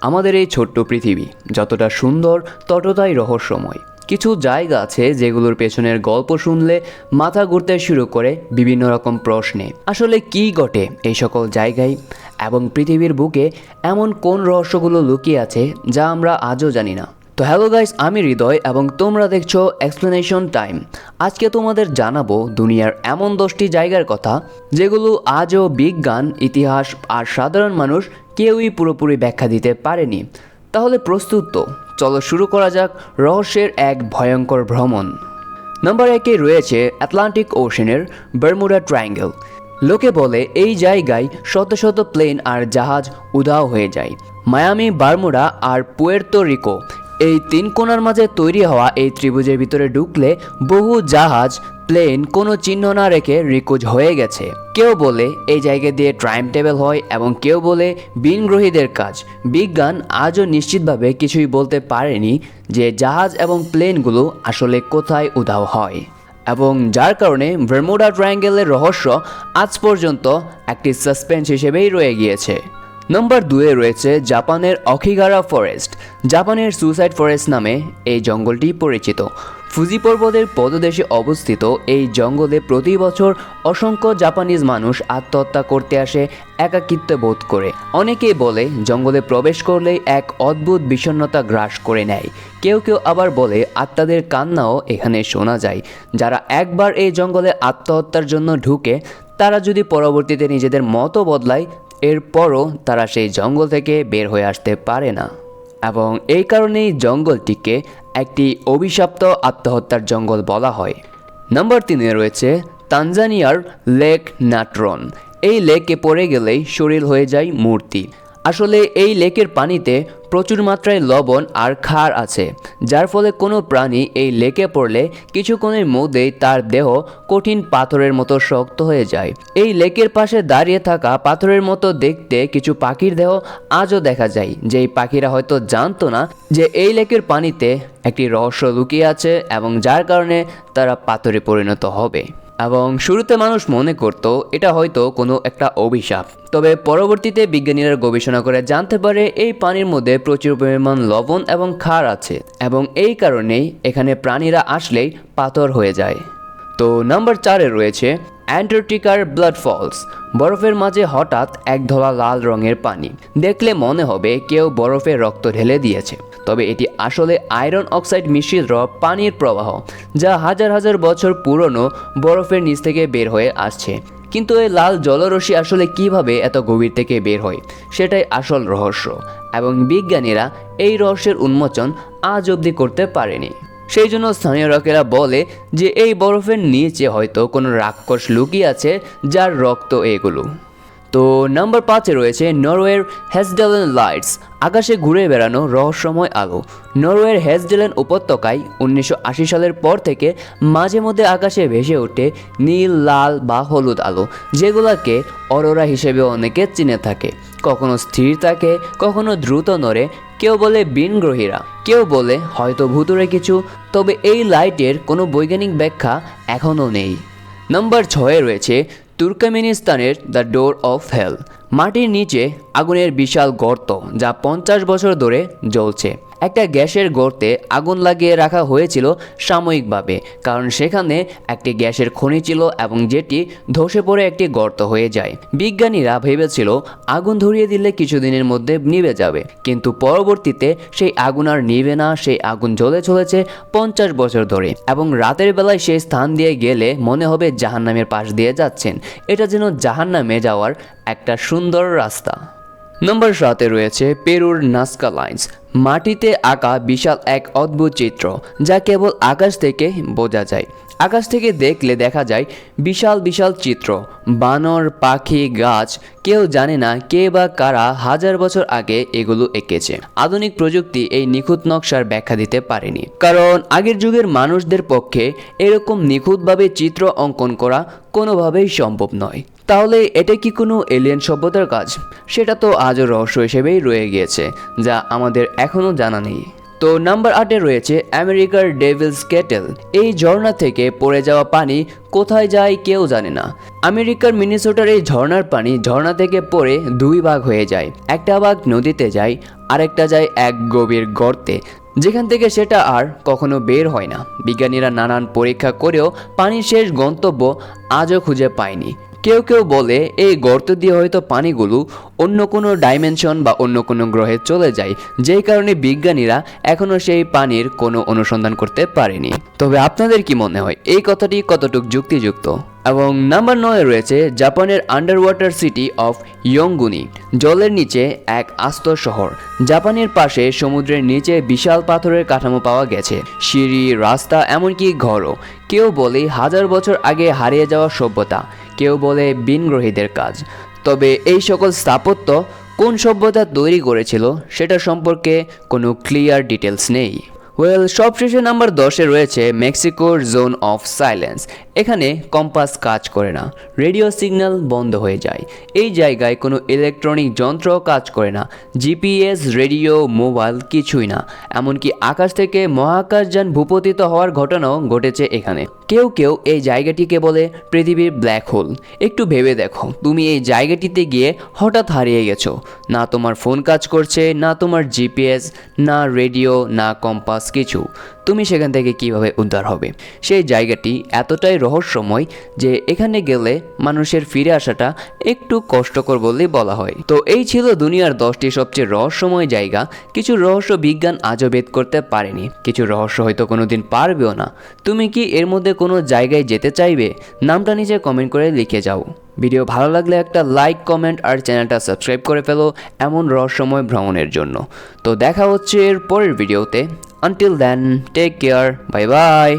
আমাদের এই ছোট্ট পৃথিবী, যতটা সুন্দর ততটাই রহস্যময়। কিছু জায়গা আছে যেগুলোর পেছনের গল্প শুনলে মাথা ঘুরতে শুরু করে বিভিন্ন রকম প্রশ্নে। আসলে কি ঘটে এই সকল জায়গায়? এবং পৃথিবীর বুকে এমন কোন রহস্যগুলো লুকিয়ে আছে যা আমরা আজও জানি না। তো হ্যালো গাইস, আমি হৃদয় এবং তোমরা দেখছ এক্সপ্লেনেশন টাইম আজকে তোমাদের জানাব দুনিয়ার এমন দশটি জায়গার কথা, যেগুলো আজও বিজ্ঞান, ইতিহাস আর সাধারণ মানুষ কেউই পুরোপুরি ব্যাখ্যা দিতে পারেনি। তাহলে প্রস্তুত তো, চলো শুরু করা যাক রহস্যের এক ভয়ঙ্কর ভ্রমণ। নম্বর একে রয়েছে আটলান্টিক ওশনের বারমুডা ট্রায়াঙ্গেল লোকে বলে এই জায়গায় শত শত প্লেন আর জাহাজ উধাও হয়ে যায়। মায়ামি বারমুডা আর পুয়ের্তো রিকো এই তিন কোণার মাঝে তৈরি হওয়া এই ত্রিভুজের ভিতরে ঢুকলে বহু জাহাজ, প্লেন, কোনো চিহ্ন না রেখে রিকুজ হয়ে গেছে। কেউ বলে এই জায়গা দিয়ে টাইম টেবিল হয় এবং কেউ বলে বিনগ্রহীদের কাজ। বিজ্ঞান আজও নিশ্চিতভাবে কিছুই বলতে পারেনি যে জাহাজ এবং প্লেনগুলো আসলে কোথায় উধাও হয়। এবং যার কারণে ভার্মুডা ট্রায়াঙ্গেলের রহস্য আজ পর্যন্ত একটি সাসপেন্স হিসেবেই রয়ে গিয়েছে। নম্বর দুয়ে রয়েছে জাপানের অখিগারা ফরেস্ট, জাপানের সুসাইড ফরেস্ট নামে এই জঙ্গলটি পরিচিত। ফুজি পর্বতের পদদেশে অবস্থিত এই জঙ্গলে প্রতি বছর অসংখ্য জাপানিজ মানুষ আত্মহত্যা করতে আসে, একাকিত্ব বোধ করে। অনেকেই বলে জঙ্গলে প্রবেশ করলেই এক অদ্ভুত বিষণ্ণতা গ্রাস করে নেয়। কেউ কেউ আবার বলে আত্মাদের কান্নাও এখানে শোনা যায়। যারা একবার এই জঙ্গলে আত্মহত্যার জন্য ঢুকে, তারা যদি পরবর্তীতে নিজেদের মতো বদলায় এরপরও তারা সেই জঙ্গল থেকে বের হয়ে আসতে পারে না। এবং এই কারণেই জঙ্গলটিকে একটি অভিশপ্ত আত্মহত্যার জঙ্গল বলা হয়। নম্বর তিনে রয়েছে তানজানিয়ার লেক নাটরন এই লেকে পড়ে গেলেই শরীর হয়ে যায় মূর্তি। আসলে এই লেকের পানিতে প্রচুর মাত্রায় লবণ আর ক্ষার আছে, যার ফলে কোনো প্রাণী এই লেকে পড়লে কিছুক্ষণের মধ্যেই তার দেহ কঠিন পাথরের মতো শক্ত হয়ে যায়। এই লেকের পাশে দাঁড়িয়ে থাকা পাথরের মতো দেখতে কিছু পাখির দেহ আজও দেখা যায়, যেই পাখিরা হয়তো জানতো না যে এই লেকের পানিতে একটি রহস্য লুকিয়ে আছে এবং যার কারণে তারা পাথরে পরিণত হবে। এবং শুরুতে মানুষ মনে করত এটা হয়তো কোনো একটা অভিশাপ। তবে পরবর্তীতে বিজ্ঞানীরা গবেষণা করে জানতে পারে এই পানির মধ্যে প্রচুর পরিমাণ লবণ এবং ক্ষার আছে এবং এই কারণেই এখানে প্রাণীরা আসলেই পাথর হয়ে যায়। তো নাম্বার চারে রয়েছে অ্যান্টার্কটিকার ব্লাড ফলস। বরফের মাঝে হঠাৎ এক ধলা লাল রঙের পানি। দেখলে মনে হবে কেউ বরফে রক্ত ঢেলে দিয়েছে। তবে এটি আসলে আয়রন অক্সাইড মিশ্রিত পানির প্রবাহ, যা হাজার হাজার বছর পুরনো বরফের নিচ থেকে বের হয়ে আসছে। কিন্তু এই লাল জলরশ্মি আসলে কীভাবে এত গভীর থেকে বের হয়? সেটাই আসল রহস্য। এবং বিজ্ঞানীরা এই রহস্যের উন্মোচন আজ অবধি করতে পারেনি। সেই জন্য স্থানীয় লোকেরা বলে যে এই বরফের নিচে হয়তো কোনো রাক্ষস লুকিয়ে আছে যার রক্ত এগুলো। তো নাম্বার পাঁচে রয়েছে নরওয়ের হেসডেলেন লাইটস, আকাশে ঘুরে বেড়ানো রহস্যময় আলো। নরওয়ের হেসডেলেন উপত্যকায় উনিশশো আশি সালের পর থেকে মাঝে মধ্যে আকাশে ভেসে ওঠে নীল, লাল বা হলুদ আলো, যেগুলোকে অরোরা হিসেবে অনেকে চিনে থাকে। কখনো স্থির থাকে, কখনো দ্রুত নড়ে কেউ বলে বিনগ্রহীরা কেউ বলে হয়তো ভুতুরে কিছু, তবে এই লাইটের কোনো বৈজ্ঞানিক ব্যাখ্যা এখনও নেই। নম্বর ছয়ে রয়েছে, তুর্কমেনিস্তানের দ্য ডোর অফ হেল, মাটির নিচে আগুনের বিশাল গর্ত যা পঞ্চাশ বছর ধরে জ্বলছে। একটা গ্যাসের গর্তে আগুন লাগিয়ে রাখা হয়েছিল সাময়িকভাবে, কারণ সেখানে একটি গ্যাসের খনি ছিল এবং যেটি ধসে পড়ে একটি গর্ত হয়ে যায়। বিজ্ঞানীরা ভেবেছিল, আগুন ধরিয়ে দিলে কিছুদিনের মধ্যে নিভে যাবে, কিন্তু পরবর্তীতে সেই আগুন আর নিভে না, সেই আগুন জ্বলে চলেছে পঞ্চাশ বছর ধরে, এবং রাতের বেলায় সেই স্থান দিয়ে গেলে মনে হবে জাহান্নামের পাশ দিয়ে যাচ্ছেন। এটা যেন জাহান্নামে যাওয়ার একটা সুন্দর রাস্তা। নম্বর সাতে রয়েছে পেরুর নাস্কা লাইন্স মাটিতে আঁকা বিশাল এক অদ্ভুত চিত্র, যা কেবল আকাশ থেকে বোঝা যায়। আকাশ থেকে দেখলে দেখা যায় বিশাল বিশাল চিত্র, বানর, পাখি, গাছ, কেউ জানে না কে বা কারা হাজার বছর আগে এগুলো এঁকেছে। আধুনিক প্রযুক্তি এই নিখুঁত নকশার ব্যাখ্যা দিতে পারেনি। কারণ আগের যুগের মানুষদের পক্ষে এরকম নিখুঁতভাবে চিত্র অঙ্কন করা কোনোভাবেই সম্ভব নয়। তাহলে এটা কি কোনো এলিয়েন সভ্যতার কাজ? সেটা তো আজও রহস্য হিসেবেই রয়ে গিয়েছে, যা আমাদের এখনও জানা নেই। তো নাম্বার আটে রয়েছে আমেরিকার ডেভিলস কেটেল এই ঝর্ণা থেকে পড়ে যাওয়া পানি কোথায় যায় কেউ জানে না। আমেরিকার মিনিসোটার এই ঝর্ণার পানি ঝর্ণা থেকে পড়ে দুই ভাগ হয়ে যায়। একটা ভাগ নদীতে যায়, আরেকটা যায় এক গভীর গর্তে। যেখান থেকে সেটা আর কখনো বের হয় না। বিজ্ঞানীরা নানান পরীক্ষা করেও পানির শেষ গন্তব্য আজও খুঁজে পায়নি। কেউ কেউ বলে, এই গর্ত দিয়ে হয়তো পানিগুলো অন্য কোনো ডাইমেনশন বা অন্য কোনো গ্রহে চলে যায়। যেই কারণে বিজ্ঞানীরা এখনও সেই পানির কোনো অনুসন্ধান করতে পারেনি। তবে আপনাদের কি মনে হয়, এই কথাটি কতটুকু যুক্তিযুক্ত? এবং নাম্বার নয় রয়েছে জাপানের under water city of Yonaguni জলের নিচে এক আস্ত শহর। জাপানের পাশে সমুদ্রের নিচে বিশাল পাথরের কাঠামো পাওয়া গেছে। সিঁড়ি, রাস্তা, এমনকি ঘরও। কেউ বলে হাজার বছর আগে হারিয়ে যাওয়া সভ্যতা। কেউ বলে বিনগ্রহীদের কাজ। তবে এই সকল স্থাপত্য কোন সভ্যতা তৈরি করেছিল, সেটা সম্পর্কে কোনো ক্লিয়ার ডিটেলস নেই। ওয়েল সবশেষে নাম্বার দশে রয়েছে মেক্সিকোর জোন অফ সাইলেন্স এখানে কম্পাস কাজ করে না, রেডিও সিগন্যাল বন্ধ হয়ে যায়। এই জায়গায় কোনো ইলেকট্রনিক যন্ত্র কাজ করে না, জিপিএস, রেডিও, মোবাইল কিছুই না। এমনকি আকাশ থেকে মহাকাশযান ভূপতিত হওয়ার ঘটনাও ঘটেছে এখানে। কেউ কেউ এই জায়গাটিকে বলে পৃথিবীর ব্ল্যাক হোল একটু ভেবে দেখো, তুমি এই জায়গাটিতে গিয়ে হঠাৎ হারিয়ে গেছো। না তোমার ফোন কাজ করছে, না তোমার জিপিএস, না রেডিও, না কম্পাস। কিছু, তুমি সেখান থেকে কীভাবে উদ্ধার হবে? সেই জায়গাটি এতটাই রহস্যময় যে এখানে গেলে মানুষের ফিরে আসাটা একটু কষ্টকর বলেই বলা হয়। তো এই ছিল দুনিয়ার দশটি সবচেয়ে রহস্যময় জায়গা। কিছু রহস্য বিজ্ঞান আজও ভেদ করতে পারেনি। কিছু রহস্য হয়তো কোনোদিন পারবেও না। তুমি কি এর মধ্যে কোনো জায়গায় যেতে চাইবে? নামটা নিচে কমেন্ট করে লিখে যাও। ভিডিও ভালো লাগলে একটা লাইক কমেন্ট আর চ্যানেলটা সাবস্ক্রাইব করে ফেলো এমন রহস্যময় ভ্রমণের জন্য। তো দেখা হচ্ছে এর পরের ভিডিওতে until then take care bye bye